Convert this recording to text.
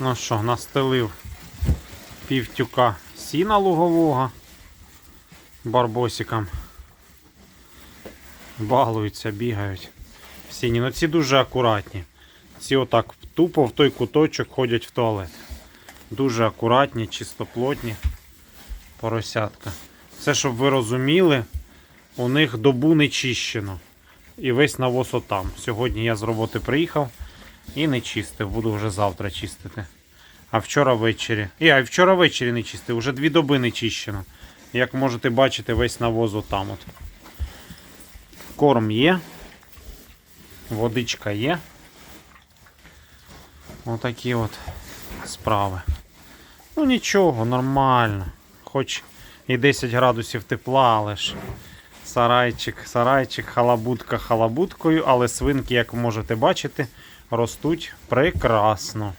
Ну що, настелив півтюка сіна лугового барбосиком. Балуються, бігають. Сіні. Ну ці дуже акуратні. Ці отак тупо в той куточок ходять в туалет. Дуже акуратні, чистоплотні поросятка. Це, щоб ви розуміли, у них добу не чищено. І весь навоз отам. Сьогодні я з роботи приїхав і не чистив. Буду вже завтра чистити. А вчора ввечері. І, а вчора ввечері не чистив, вже дві доби не чищено. Як можете бачити, весь навоз отам от. Корм є. Водичка є. Отакі от справи. Ну нічого, нормально. Хоч і 10 градусів тепла, але ж сарайчик, сарайчик, халабутка халабуткою, але свинки, як можете бачити, ростуть прекрасно.